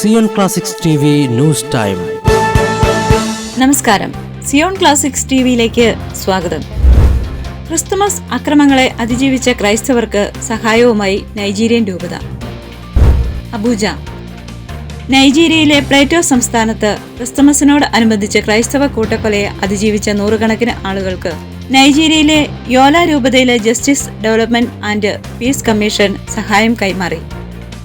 Zion classics news time. നമസ്കാരം. Zion classics T വിയിലേക്ക് സ്വാഗതം. ക്രിസ്തുമസ് അക്രമങ്ങളെ അതിജീവിച്ച ക്രൈസ്തവർക്ക് സഹായവുമായി നൈജീരിയൻ രൂപത. അബൂജ. നൈജീരിയയിലെ പ്ലേറ്റോ സംസ്ഥാനത്ത് ക്രിസ്തുമസിനോട് അനുബന്ധിച്ച ക്രൈസ്തവ കൂട്ടക്കൊലയെ അതിജീവിച്ച നൂറുകണക്കിന് ആളുകൾക്ക് നൈജീരിയയിലെ യോല രൂപതയിലെ justice development and peace commission സഹായം കൈമാറി.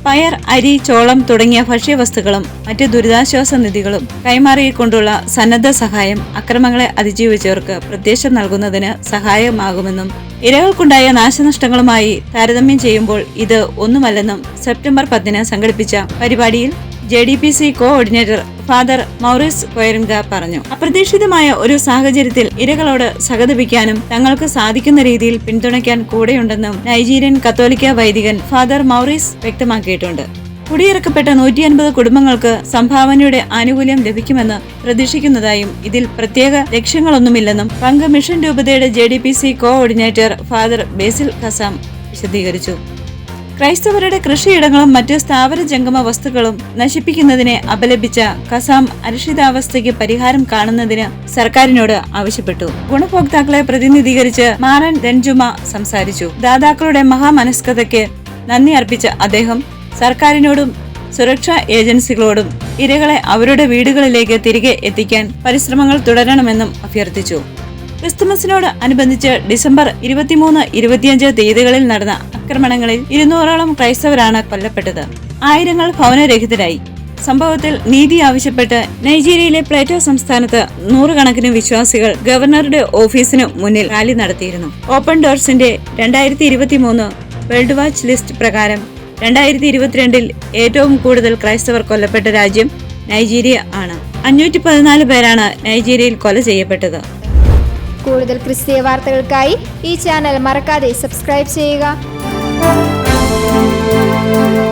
പയർ അരി ചോളം തുടങ്ങിയ ഭക്ഷ്യവസ്തുക്കളും മറ്റ് ദുരിതാശ്വാസ നിധികളും കൈമാറിക്കൊണ്ടുള്ള സന്നദ്ധ സഹായം അക്രമങ്ങളെ അതിജീവിച്ചവർക്ക് പ്രത്യക്ഷം നൽകുന്നതിന് സഹായമാകുമെന്നും ഇരകൾക്കുണ്ടായ നാശനഷ്ടങ്ങളുമായി താരതമ്യം ചെയ്യുമ്പോൾ ഇത് ഒന്നുമല്ലെന്നും സെപ്റ്റംബർ പത്തിന് സംഘടിപ്പിച്ച പരിപാടിയിൽ J D P C coordinator father Maurice Kwairanga പറഞ്ഞു. അപ്രതീക്ഷിതമായ ഒരു സാഹചര്യത്തിൽ ഇരകളോട് സഹതപിക്കാനും തങ്ങൾക്ക് സാധിക്കുന്ന രീതിയിൽ പിന്തുണയ്ക്കാൻ കൂടെയുണ്ടെന്നും നൈജീരിയൻ കത്തോലിക്ക വൈദികൻ ഫാദർ മൗറിസ് വ്യക്തമാക്കിയിട്ടുണ്ട്. കുടിയിറക്കപ്പെട്ട നൂറ്റി അൻപത് കുടുംബങ്ങൾക്ക് സംഭാവനയുടെ ആനുകൂല്യം ലഭിക്കുമെന്ന് പ്രതീക്ഷിക്കുന്നതായും ഇതിൽ പ്രത്യേക ലക്ഷ്യങ്ങളൊന്നുമില്ലെന്നും പങ്ക് മിഷൻ രൂപതയുടെ J D P C coordinator father Basil Kassam വിശദീകരിച്ചു. ക്രൈസ്തവരുടെ കൃഷിയിടങ്ങളും മറ്റ് സ്ഥാവര ജംഗമ വസ്തുക്കളും നശിപ്പിക്കുന്നതിനെ അപലപിച്ച കസാം അരക്ഷിതാവസ്ഥയ്ക്ക് പരിഹാരം കാണുന്നതിന് സർക്കാരിനോട് ആവശ്യപ്പെട്ടു. ഗുണഭോക്താക്കളെ പ്രതിനിധീകരിച്ച് മാറൻ രഞ്ജുമ സംസാരിച്ചു. ദാതാക്കളുടെ മഹാമനസ്കതയ്ക്ക് നന്ദി അർപ്പിച്ച അദ്ദേഹം സർക്കാരിനോടും സുരക്ഷാ ഏജൻസികളോടും ഇരകളെ അവരുടെ വീടുകളിലേക്ക് തിരികെ എത്തിക്കാൻ പരിശ്രമങ്ങൾ തുടരണമെന്നും അഭ്യർത്ഥിച്ചു. ക്രിസ്തുമസിനോട് അനുബന്ധിച്ച് ഡിസംബർ ഇരുപത്തിമൂന്ന് ഇരുപത്തിയഞ്ച് തീയതികളിൽ നടന്ന ആക്രമണങ്ങളിൽ ഇരുന്നൂറോളം ക്രൈസ്തവരാണ് കൊല്ലപ്പെട്ടത്. ആയിരങ്ങൾ ഭവനരഹിതരായി. സംഭവത്തിൽ നീതി ആവശ്യപ്പെട്ട് നൈജീരിയയിലെ പ്ലേറ്റോ സംസ്ഥാനത്ത് നൂറുകണക്കിന് വിശ്വാസികൾ ഗവർണറുടെ ഓഫീസിന് മുന്നിൽ റാലി നടത്തിയിരുന്നു. ഓപ്പൺ ഡോർസിന്റെ രണ്ടായിരത്തി ഇരുപത്തി മൂന്ന് വേൾഡ് വാച്ച് ലിസ്റ്റ് പ്രകാരം രണ്ടായിരത്തി ഇരുപത്തിരണ്ടിൽ ഏറ്റവും കൂടുതൽ ക്രൈസ്തവർ കൊല്ലപ്പെട്ട രാജ്യം നൈജീരിയ ആണ്. അഞ്ഞൂറ്റി പതിനാല് പേരാണ് നൈജീരിയയിൽ കൊല ചെയ്യപ്പെട്ടത്. കൂടുതൽ ക്രിസ്തീയ വാർത്തകൾക്കായി ഈ ചാനൽ മറക്കാതെ സബ്സ്ക്രൈബ് ചെയ്യുക. Thank you.